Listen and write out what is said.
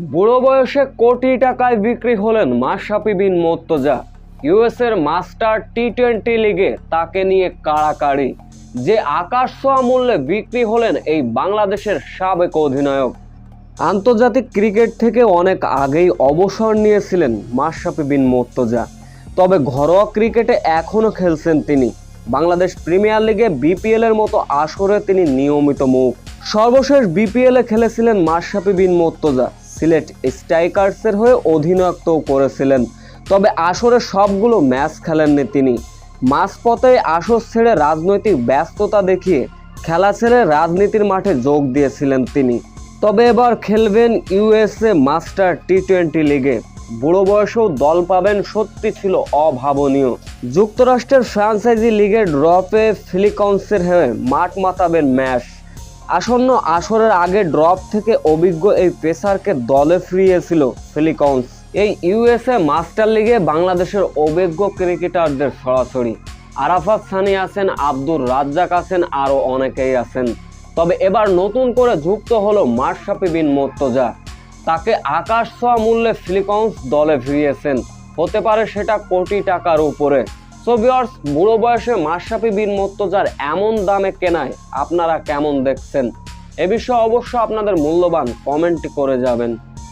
বুড়ো বয়সে কোটি টাকায় বিক্রি হলেন মাশরাফি বিন মোর্তজা। ইউএসের মাস্টার টি টোয়েন্টি লিগে তাকে নিয়ে কাড়াকাড়ি। যে আকাশ ছোঁয়া মূল্যে বিক্রি হলেন এই বাংলাদেশের সাবেক অধিনায়ক। আন্তর্জাতিক ক্রিকেট থেকে অনেক আগেই অবসর নিয়েছিলেন মাশরাফি বিন মোর্তজা। তবে ঘরোয়া ক্রিকেটে এখনও খেলছেন তিনি। বাংলাদেশ প্রিমিয়ার লিগে বিপিএল এর মতো আসরে তিনি নিয়মিত মুখ। সর্বশেষ বিপিএল খেলেছিলেন মাশরাফি বিন মোর্তজা। সিলেট স্ট্রাইকার্সের হয়ে অধিনায়কত্বও করেছিলেন। তবে আসরে সবগুলো ম্যাচ খেলেননি তিনি। মাঝপথে আসর ছেড়ে রাজনৈতিক ব্যস্ততা দেখিয়ে খেলা ছেড়ে রাজনীতির মাঠে যোগ দিয়েছিলেন তিনি। তবে এবার খেলবেন ইউএসএ মাস্টার টি টোয়েন্টি লিগে। বুড়ো বয়সেও দল পাবেন সত্যি ছিল অভাবনীয়। যুক্তরাষ্ট্রের ফ্রান্সাইজি লিগের ড্রপে ফিলিকন্সের হয়ে মাঠ মাতাবেন ম্যাচ। আসন্ন আসরের আগে ড্রপ থেকে অভিজ্ঞ এই পেসারকে দলে ফিরিয়েছিল ফিলিকন্স। এই ইউএসএ মাস্টার লিগে বাংলাদেশের অভিজ্ঞ ক্রিকেটারদের সরাসরি। আরাফাত সানি আছেন, আব্দুর রাজ্জাক আছেন, আরও অনেকেই আছেন। তবে এবার নতুন করে যুক্ত হলো মাশরাফি বিন মোর্তজা। তাকে আকাশ ছোঁয়া মূল্যে ফিলিকন্স দলে ফিরিয়েছেন। হতে পারে সেটা কোটি টাকার উপরে। সোভিয়ার্স বুড়ো বয়সে মাশরাফি বিন মোর্তজার এমন দামে কেনায় আপনারা কেমন দেখছেন? এ বিষয়ে অবশ্য আপনাদের মূল্যবান কমেন্ট করে যাবেন।